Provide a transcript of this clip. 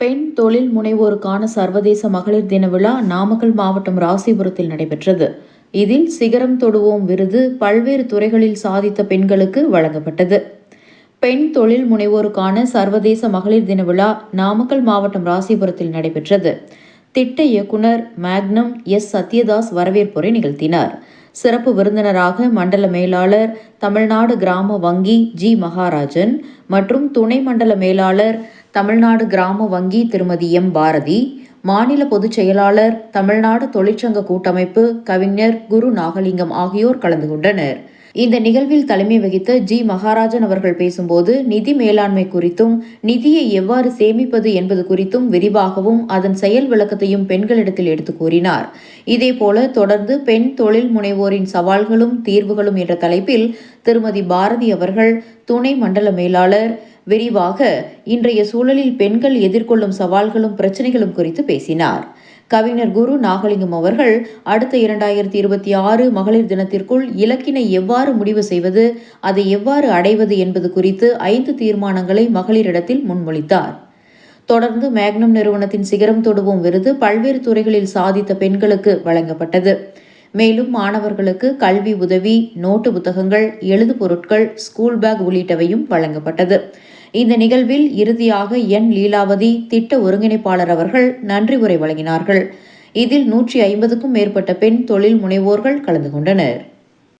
பெண் தொழில் முனைவோருக்கான சர்வதேச மகளிர் தின விழா நாமக்கல் மாவட்டம் ராசிபுரத்தில் நடைபெற்றது. இதில் சிகரம் தொடுவோம் விருது பல்வேறு துறைகளில் சாதித்த பெண்களுக்கு வழங்கப்பட்டது. பெண் தொழில் முனைவோருக்கான சர்வதேச மகளிர் தின விழா நாமக்கல் மாவட்டம் ராசிபுரத்தில் நடைபெற்றது. திட்ட இயக்குனர் மேக்னம் எஸ். சத்யதாஸ் வரவேற்புரை நிகழ்த்தினார். சிறப்பு விருந்தினராக மண்டல மேலாளர் தமிழ்நாடு கிராம வங்கி ஜி. மகாராஜன் மற்றும் துணை மண்டல மேலாளர் தமிழ்நாடு கிராம வங்கி திருமதி எம். பாரதி மாநில பொதுச் செயலாளர் தமிழ்நாடு தொழிற்சங்க கூட்டமைப்பு கவிஞர் குரு நாகலிங்கம் ஆகியோர் கலந்து கொண்டனர். இந்த நிகழ்வில் தலைமை வகித்த ஜி. மகாராஜன் அவர்கள் பேசும்போது நிதி மேலாண்மை குறித்தும் நிதியை எவ்வாறு சேமிப்பது என்பது குறித்தும் விரிவாகவும் அதன் செயல் விளக்கத்தையும் பெண்களிடத்தில் எடுத்து கூறினார். இதேபோல தொடர்ந்து பெண் தொழில் முனைவோரின் சவால்களும் தீர்வுகளும் என்ற தலைப்பில் திருமதி பாரதி அவர்கள் துணை மண்டல மேலாளர் விரிவாக இன்றைய சூழலில் பெண்கள் எதிர்கொள்ளும் சவால்களும் பிரச்சனைகளும் குறித்து பேசினார். கவிஞர் குரு நாகலிங்கம் அவர்கள் அடுத்த இரண்டாயிரத்தி இருபத்தி ஆறு மகளிர் தினத்திற்குள் இலக்கினை எவ்வாறு முடிவு செய்வது அதை எவ்வாறு அடைவது என்பது குறித்து ஐந்து தீர்மானங்களை மகளிரிடத்தில் முன்மொழித்தார். தொடர்ந்து மேக்னம் நிறுவனத்தின் சிகரம் தொடுவோம் விருது பல்வேறு துறைகளில் சாதித்த பெண்களுக்கு வழங்கப்பட்டது. மேலும் மாணவர்களுக்கு கல்வி உதவி நோட்டு புத்தகங்கள் எழுது பொருட்கள் ஸ்கூல் பேக் உள்ளிட்டவையும் வழங்கப்பட்டது. இந்த நிகழ்வில் இறுதியாக என். லீலாவதி திட்ட ஒருங்கிணைப்பாளர் அவர்கள் நன்றி உரை வழங்கினார்கள். இதில் நூற்றி ஐம்பதுக்கும் மேற்பட்ட பெண் தொழில் முனைவோர்கள் கலந்து கொண்டனர்.